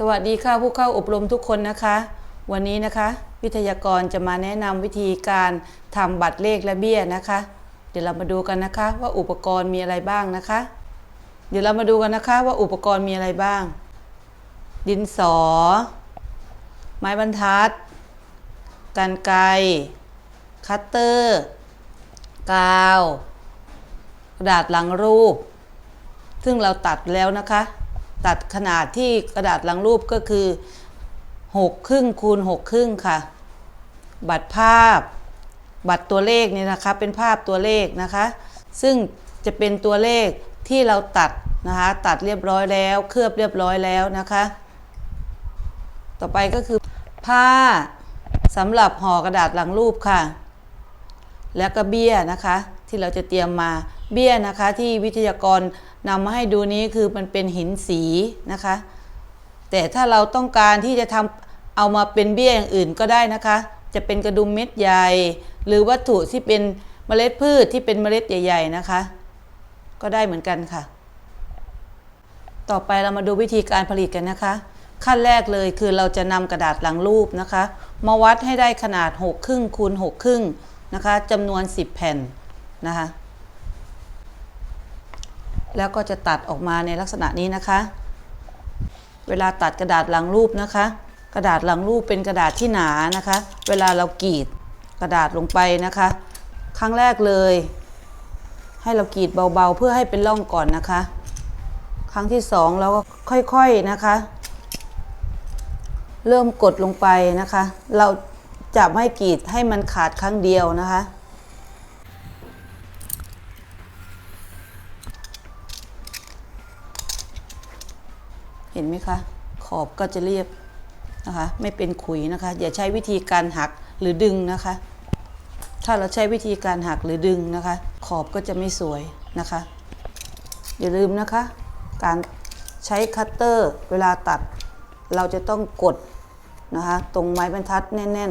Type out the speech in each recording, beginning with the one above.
สวัสดีค่ะผู้เข้าอบรมทุกคนนะคะ วันนี้นะคะ วิทยากรจะมาแนะนำวิธีการทำบัตรเลขและเบี้ยนะคะ เดี๋ยวเรามาดูกันนะคะ ว่าอุปกรณ์มีอะไรบ้างนะคะ เดี๋ยวเรามาดูกันนะคะ ว่าอุปกรณ์มีอะไรบ้าง ดินสอ ไม้บรรทัดกันไกรคัตเตอร์ กาว กระดาษหลังรูป ซึ่งเราตัดแล้วนะคะ ตัดขนาดที่กระดาษหลังรูปก็คือ6ครึ่งคูณ6ครึ่งค่ะ บัตรภาพ บัตรตัวเลขนี่นะคะเป็นภาพตัวเลขนะคะ ซึ่งจะเป็นตัวเลขที่เราตัดนะคะตัดเรียบร้อยแล้ว เคลือบเรียบร้อยแล้วนะคะ ต่อไปก็คือผ้าสำหรับห่อกระดาษหลังรูปค่ะ แล้วก็เบี้ยนะคะที่เราจะเตรียมมาเบี้ยนะคะที่วิทยากร นำมาให้ดูนี้คือมันเป็นหินสีนะคะ แต่ถ้าเราต้องการที่จะทำเอามาเป็นเบี้ยอย่างอื่นก็ได้นะคะ จะเป็นกระดุมเม็ดใหญ่ หรือวัตถุที่เป็นเมล็ดพืชที่เป็นเมล็ดใหญ่ ๆนะคะ ก็ได้เหมือนกันค่ะ ต่อไปเรามาดูวิธีการผลิตกันนะคะ ขั้นแรกเลยคือเราจะนำกระดาษหลังรูปนะคะ มาวัดให้ได้ขนาด6ครึ่งคูณ6ครึ่งนะคะจำนวน 10 แผ่นนะคะ แล้วก็จะตัดออกมาในลักษณะนี้นะคะ เวลาตัดกระดาษหลังรูปนะคะ กระดาษหลังรูปเป็นกระดาษที่หนานะคะ เวลาเรากรีดกระดาษลงไปนะคะ ครั้งแรกเลย ให้เรากรีดเบาๆ เพื่อให้เป็นร่องก่อนนะคะ ครั้งที่สองเราก็ค่อยๆนะคะ เริ่มกดลงไปนะคะ เราจะไม่กรีดให้มันขาดครั้งเดียวนะคะ ห็นไหมคะ ขอบก็จะเรียบนะคะ ไม่เป็นขุยนะคะ อย่าใช้วิธีการหักหรือดึงนะคะ ถ้าเราใช้วิธีการหักหรือดึงนะคะ ขอบก็จะไม่สวยนะคะ อย่าลืมนะคะ การใช้คัตเตอร์เวลาตัด เราจะต้องกดนะคะ ตรงไม้บรรทัดแน่นหนึ่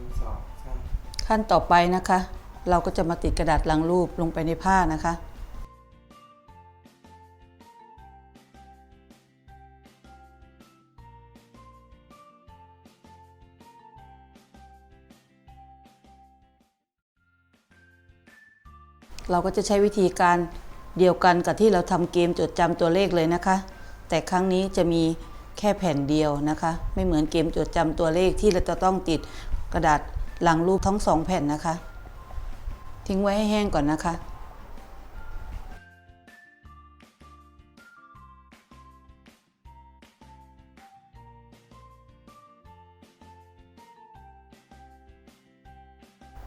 งสองสามๆขั้นต่อไปนะคะ เราก็จะมาติดกระดาษลังรูปลงไปในผ้านะคะ เราก็จะใช้วิธีการเดียวกันกับที่เราทำเกมจดจำตัวเลขเลยนะคะ แต่ครั้งนี้จะมีแค่แผ่นเดียวนะคะ ไม่เหมือนเกมจดจำตัวเลขที่เราจะต้องติดกระดาษหลังรูปทั้งสองแผ่นนะคะ ทิ้งไว้ให้แห้งก่อนนะคะ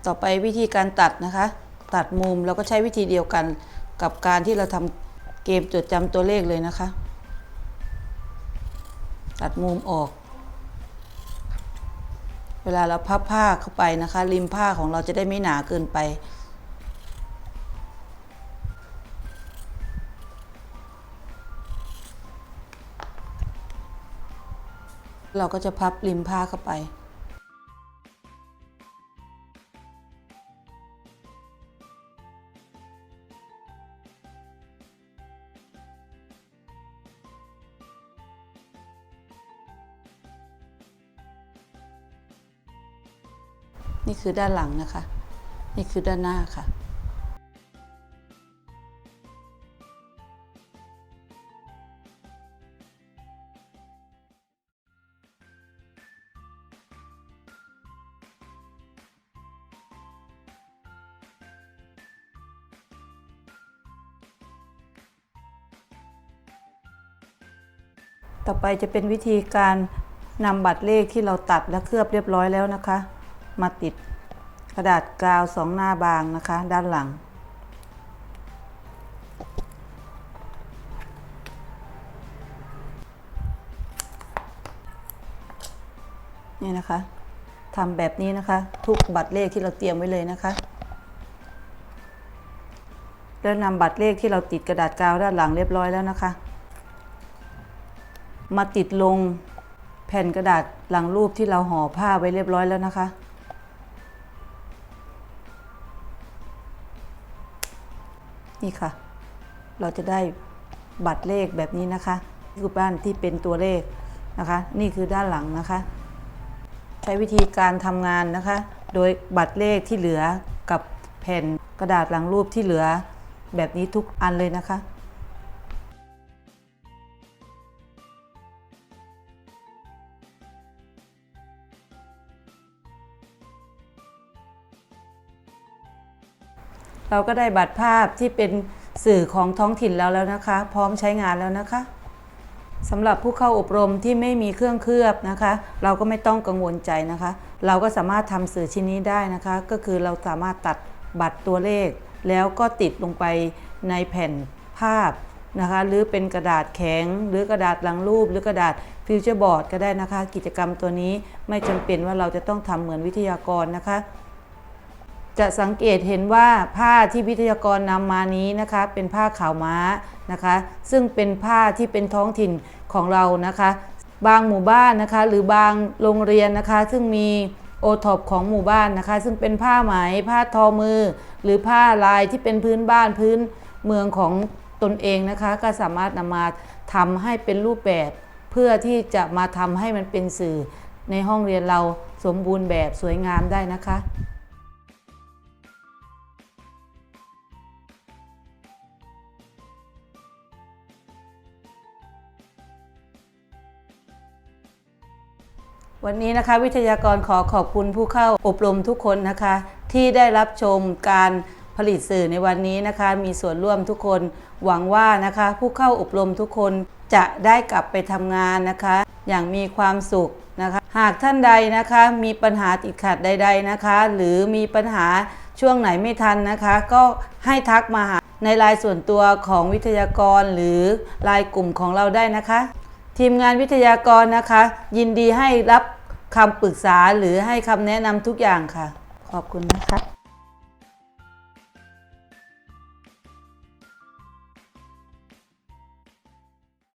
ต่อไปวิธีการตัดนะคะ ตัดมุมเราก็ใช้วิธีเดียวกันกับการที่เราทำเกมจดจำตัวเลขเลยนะคะ ตัดมุมออกเวลาเราพับผ้าเข้าไปนะคะ ริมผ้าของเราจะได้ไม่หนาเกินไป เราก็จะพับริมผ้าเข้าไป นี่คือด้านหลังนะคะ นี่คือด้านหน้าค่ะ ต่อไปจะเป็นวิธีการนำบัตรเลขที่เราตัดและเคลือบเรียบร้อยแล้วนะคะ มาติดกระดาษกาวสองหน้าบางนะคะ ด้านหลัง นี่นะคะทำแบบนี้นะคะ ทุกบัตรเลขที่เราเตรียมไว้เลยนะคะ แล้วนำบัตรเลขที่เราติดกระดาษกาวด้านหลังเรียบร้อยแล้วนะคะ มาติดลงแผ่นกระดาษหลังรูปที่เราห่อผ้าไว้เรียบร้อยแล้วนะคะ นี่ค่ะ เราจะได้บัตรเลขแบบนี้นะคะคือบ้านที่เป็นตัวเลขนะคะ นี่คือด้านหลังนะคะ ใช้วิธีการทำงานนะคะ โดยบัตรเลขที่เหลือกับแผ่นกระดาษหลังรูปที่เหลือแบบนี้ทุกอันเลยนะคะ เราก็ได้บัตรภาพที่เป็นสื่อของท้องถิ่นแล้วแล้วนะคะ พร้อมใช้งานแล้วนะคะสำหรับผู้เข้าอบรมที่ไม่มีเครื่องเคลือบนะคะ เราก็ไม่ต้องกังวลใจนะคะ เราก็สามารถทำสื่อชิ้นนี้ได้นะคะ ก็คือเราสามารถตัดบัตรตัวเลข แล้วก็ติดลงไปในแผ่นภาพนะคะ หรือเป็นกระดาษแข็ง หรือกระดาษหลังรูป หรือกระดาษฟิวเจอร์บอร์ดก็ได้นะคะ กิจกรรมตัวนี้ไม่จำเป็นว่าเราจะต้องทำเหมือนวิทยากรนะคะ จะสังเกตเห็นว่าผ้าที่วิทยากรนำมานี้นะคะ เป็นผ้าขาวม้านะคะ ซึ่งเป็นผ้าที่เป็นท้องถิ่นของเรานะคะ บางหมู่บ้านนะคะ หรือบางโรงเรียนนะคะ ซึ่งมีโอท็อปของหมู่บ้านนะคะ ซึ่งเป็นผ้าไหมผ้าทอมือ หรือผ้าลายที่เป็นพื้นบ้านพื้นเมืองของตนเองนะคะ ก็สามารถนำมาทำให้เป็นรูปแบบ เพื่อที่จะมาทำให้มันเป็นสื่อในห้องเรียนเราสมบูรณ์แบบสวยงามได้นะคะ วันนี้นะคะวิทยากรขอขอบคุณผู้เข้าอบรมทุกคนนะคะ ที่ได้รับชมการผลิตสื่อในวันนี้นะคะ มีส่วนร่วมทุกคนหวังว่านะคะ ผู้เข้าอบรมทุกคนจะได้กลับไปทำงานนะคะ อย่างมีความสุขนะคะ หากท่านใดนะคะ มีปัญหาติดขัดใด ๆนะคะ หรือมีปัญหาช่วงไหนไม่ทันนะคะ ก็ให้ทักมาหาในไลน์ส่วนตัวของวิทยากรหรือไลน์กลุ่มของเราได้นะคะ ทีมงานวิทยากรนะคะ ยินดีให้รับคำปรึกษาหรือให้คำแนะนำทุกอย่างค่ะ ขอบคุณนะคะ